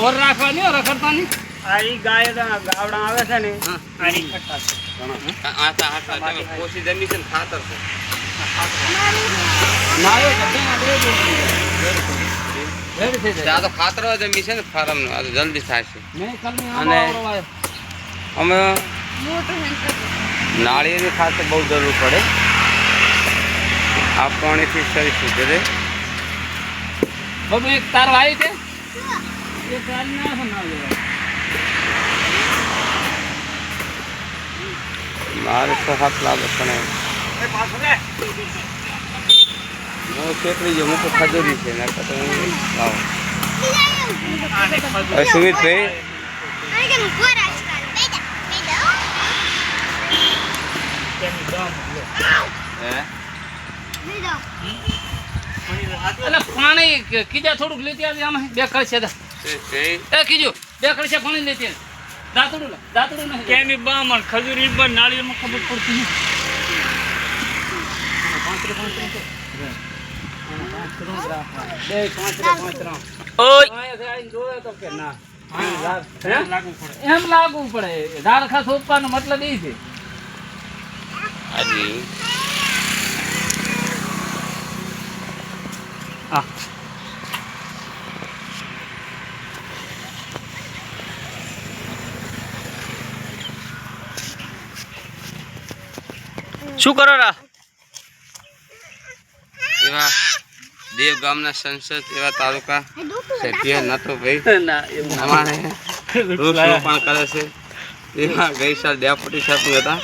રાખવાની હો, રખડતા નહીં. આ ગાય ગાવડા આવે છે ને હા. આ ઈ છે. ને ખાતર છે. ખાતર જમી છે ને ફાર્મનું આ તો જલ્દી થાય છે. અને-. અમે નાળિયેરની ખાતર બહુ જરૂર પડે. આ પાણીથી શરીર સુધરે. બાબુ એક તાર વાય છે? એ તાર ના બનાવી દેવાય. મારે તો હાથ લાગે પણ એ પાછું લે હું ખેતરી જો મુકો ખજૂરી છે ને તો હું લાવો આને ખજૂર. હવે સુમિતભાઈ તેની દમ લે. હે મણી હાથે એટલે પાણી ક- કીજા થોડુંક લેતી આવી આમાં બે કળશે દા. એ કીજો બે કળશે પાણી લેતી. દાંતડું દાંતડું નહીં કેની બામણ ખજૂર ઈ નાળિયેરમાં ખબર પડતી નથી. એમ લાગવું પડે. ધારખા ખાસ ઉપવાનો મતલબ એ છે. હા. શું કરો રા? એવા દેવ ગામના સંસદ એવા તાલુકા સભ્ય નતો ભાઈ. અમારે વૃક્ષરોપણ કરે છે. એવા ગઈ સાલ ડેપ્યુટી સાહેબ હતા.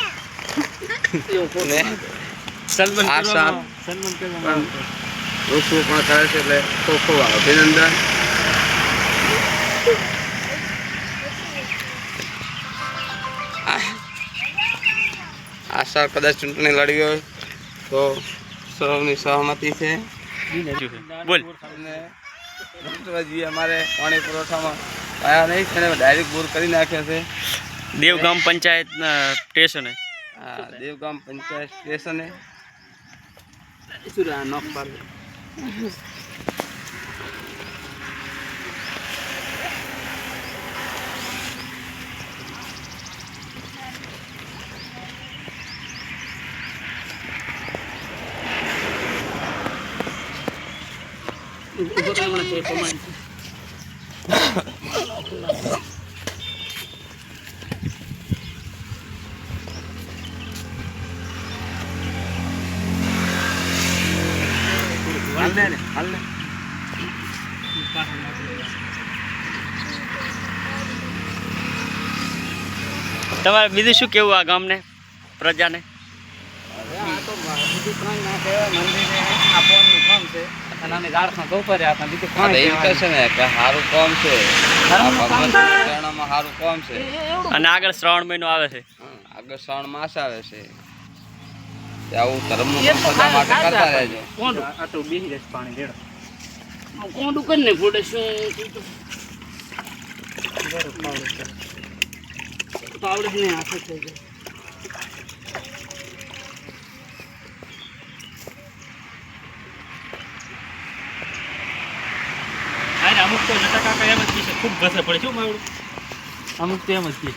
વૃક્ષરોપણ કરે છે એટલે ખૂબ ખૂબ અભિનંદન. આ સાલ કદાચ ચૂંટણી લડવી હોય તો સૌની સહમતી છે. બોલ. અમારે પાણી પુરવઠામાં પાયા નહીં છે ને ડાયરેક્ટ બોર કરી નાખ્યા છે. દેવગામ પંચાયત સ્ટેશને. હા દેવગામ પંચાયત સ્ટેશને. સુરા નોક પાડ? દે. ઊભો છે, કમાઈને. હાલ ને તમારે બીજું શું કેવું આ ગામને પ્રજાને આ તો બીજું કંઈ ના કહેવાય. મંદિરે આ ફોનનું કામ છે. અને અમે રહ્યા હતા. બીજું છે ને કે સારું કામ છે. આ સારું કામ છે. અને આગળ શ્રાવણ મહિનો આવે છે. આગળ શ્રાવણ માસ આવે છે. આવું ધર્મનું એ તો કામ બધા માટે કરતા રહેજો. કોંડું. આ તો બેસી રહેશે પાણી રેડો. કોંડું કરીને શું પાવડે જ નહીં હાથે થઈ જાય. અમુક તો નટા કાકા એમ જ કહેશે ખૂબ ઘસે પડે શું મારું અમુક તો એમ જ કહે